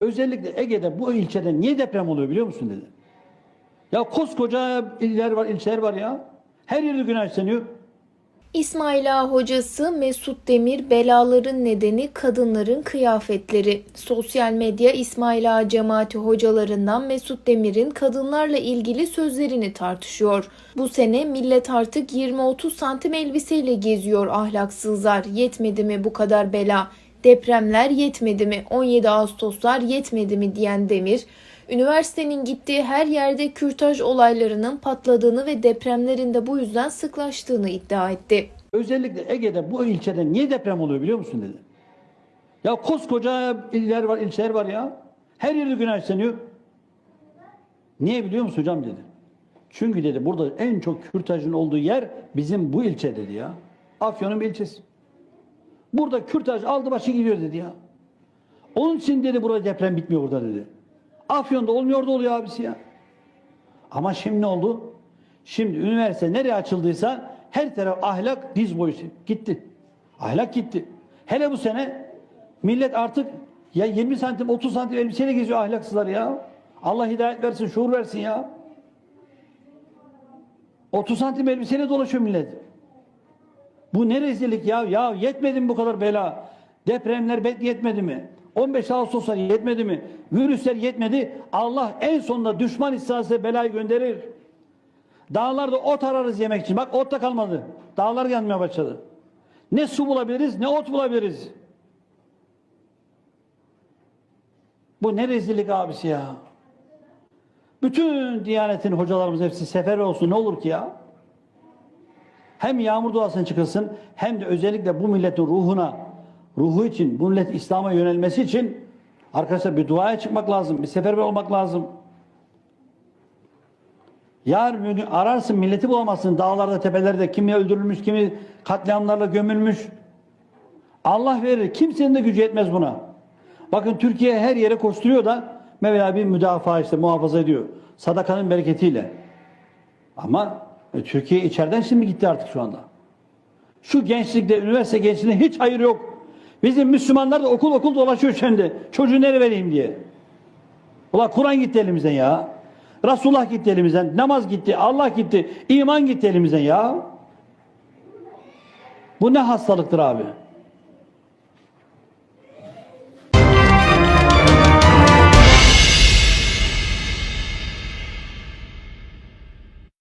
Özellikle Ege'de bu ilçede niye deprem oluyor biliyor musun dedi. Ya koskoca iller var, ilçeler var ya. Her yerde günah işleniyor. İsmail Ağa hocası Mesut Demir belaların nedeni kadınların kıyafetleri. Sosyal medya İsmail Ağa cemaati hocalarından Mesut Demir'in kadınlarla ilgili sözlerini tartışıyor. Bu sene millet artık 20-30 santim elbiseyle geziyor ahlaksızlar. Yetmedi mi bu kadar bela? Depremler yetmedi mi? 17 Ağustoslar yetmedi mi diyen Demir, üniversitenin gittiği her yerde kürtaj olaylarının patladığını ve depremlerin de bu yüzden sıklaştığını iddia etti. Özellikle Ege'de bu ilçede niye deprem oluyor biliyor musun dedi. Ya koskoca iller var, ilçeler var ya. Her yerde günah işleniyor. Niye biliyor musun hocam dedi. Çünkü dedi burada en çok kürtajın olduğu yer bizim bu ilçe dedi ya. Afyon'un bir ilçesi. Burada kürtaj aldı başı gidiyor dedi ya. Onun için dedi burada deprem bitmiyor burada dedi. Afyon'da olmuyor orada oluyor abisi ya. Ama şimdi ne oldu? Şimdi üniversite nereye açıldıysa her taraf ahlak diz boyu gitti. Ahlak gitti. Hele bu sene millet artık ya 20 santim 30 santim elbiseyle geziyor ahlaksızlar ya. Allah hidayet versin, şuur versin ya. 30 santim elbiseyle dolaşıyor millet. Bu ne rezillik ya? Ya yetmedi mi bu kadar bela? Depremler yetmedi mi? 15 Ağustoslar yetmedi mi? Virüsler yetmedi. Allah en sonunda düşman istihası belayı gönderir. Dağlarda ot ararız yemek için. Bak ot da kalmadı. Dağlar yanmaya başladı. Ne su bulabiliriz ne ot bulabiliriz. Bu ne rezillik abisi ya. Bütün Diyanet'in hocalarımız hepsi sefer olsun ne olur ki ya. Hem yağmur duasına çıkılsın hem de özellikle bu milletin ruhuna, ruhu için, bu millet İslam'a yönelmesi için arkadaşlar bir duaya çıkmak lazım, bir seferber olmak lazım. Yarın gün ararsın milleti bulamazsın dağlarda, tepelerde kimi öldürülmüş, kimi katliamlarla gömülmüş. Allah verir. Kimsenin de gücü yetmez buna. Bakın Türkiye her yere koşturuyor da Mevla bir müdafaa işte muhafaza ediyor. Sadakanın bereketiyle. Ama e, Türkiye içeriden şimdi gitti artık şu anda. Şu gençlikte, üniversite gençliğinde hiç hayır yok. Bizim Müslümanlar da okul okul dolaşıyor şimdi. Çocuğu nereye vereyim diye. Ulan Kur'an gitti elimizden ya. Resulullah gitti elimizden. Namaz gitti. Allah gitti. iman gitti elimizden ya. Bu ne hastalıktır abi?